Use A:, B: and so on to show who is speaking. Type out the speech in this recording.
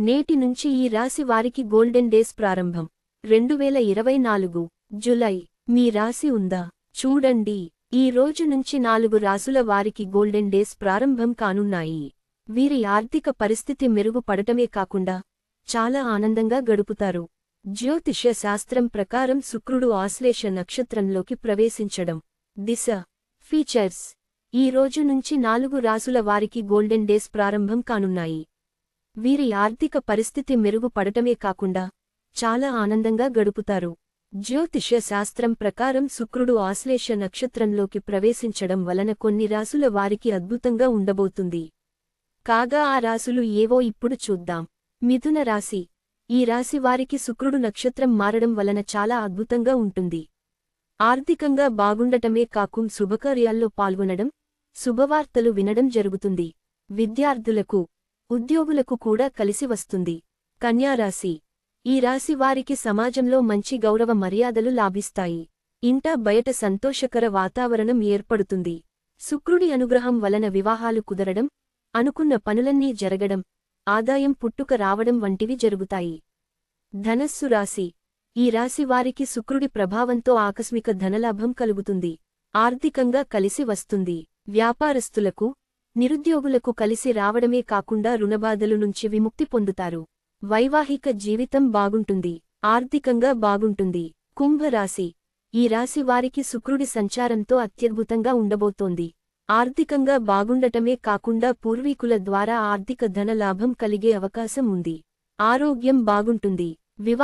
A: నేటి నుంచి ఈ రాశి వారికి గోల్డెన్ డేస్ ప్రారంభం. రెండు వేల ఇరవై నాలుగు జులై. మీ రాశి ఉందా? చూడండి. ఈ రోజు నుంచి నాలుగు రాసుల వారికి గోల్డెన్ డేస్ ప్రారంభం కానున్నాయి. వీరి ఆర్థిక పరిస్థితి మెరుగుపడటమే కాకుండా చాలా ఆనందంగా గడుపుతారు. జ్యోతిష్య శాస్త్రం ప్రకారం శుక్రుడు ఆశ్లేష నక్షత్రంలోకి ప్రవేశించడం. దిశ. ఫీచర్స్. ఈ రోజు నుంచి నాలుగు రాసుల వారికి గోల్డెన్ డేస్ ప్రారంభం కానున్నాయి. వీరి ఆర్థిక పరిస్థితి మెరుగుపడటమే కాకుండా చాలా ఆనందంగా గడుపుతారు. జ్యోతిష్య శాస్త్రం ప్రకారం శుక్రుడు ఆశ్లేష నక్షత్రంలోకి ప్రవేశించడం వలన కొన్ని రాసుల వారికి అద్భుతంగా ఉండబోతుంది. కాగా ఆ రాసులు ఏవో ఇప్పుడు చూద్దాం. మిథున రాశి. ఈ రాశి వారికి శుక్రుడు నక్షత్రం మారడం వలన చాలా అద్భుతంగా ఉంటుంది. ఆర్థికంగా బాగుండటమే కాకుం శుభకార్యాల్లో పాల్గొనడం శుభవార్తలు వినడం జరుగుతుంది. విద్యార్థులకు ఉద్యోగులకు కూడా కలిసి వస్తుంది. కన్యారాశి. ఈ రాశి వారికి సమాజంలో మంచి గౌరవ మర్యాదలు లాభిస్తాయి. ఇంటా బయట సంతోషకర వాతావరణం ఏర్పడుతుంది. శుక్రుడి అనుగ్రహం వలన వివాహాలు కుదరడం అనుకున్న పనులన్నీ జరగడం ఆదాయం పుట్టుక రావడం వంటివి జరుగుతాయి. ధనస్సు రాశి. ఈ రాశి వారికి శుక్రుడి ప్రభావంతో ఆకస్మిక ధనలాభం కలుగుతుంది. ఆర్థికంగా కలిసి వస్తుంది. వ్యాపారస్తులకు నిరుద్యోగులకు కలిసి రావడమే కాకుండా రుణబాధలు నుంచి విముక్తి పొందుతారు. వైవాహిక జీవితం బాగుంటుంది. ఆర్థికంగా బాగుంటుంది. కుంభరాశి. ఈ రాశి వారికి శుక్రుడి సంచారంతో అత్యద్భుతంగా ఉండబోతోంది. ఆర్థికంగా బాగుండటమే కాకుండా పూర్వీకుల ద్వారా ఆర్థిక ధనలాభం కలిగే అవకాశం ఉంది. ఆరోగ్యం బాగుంటుంది.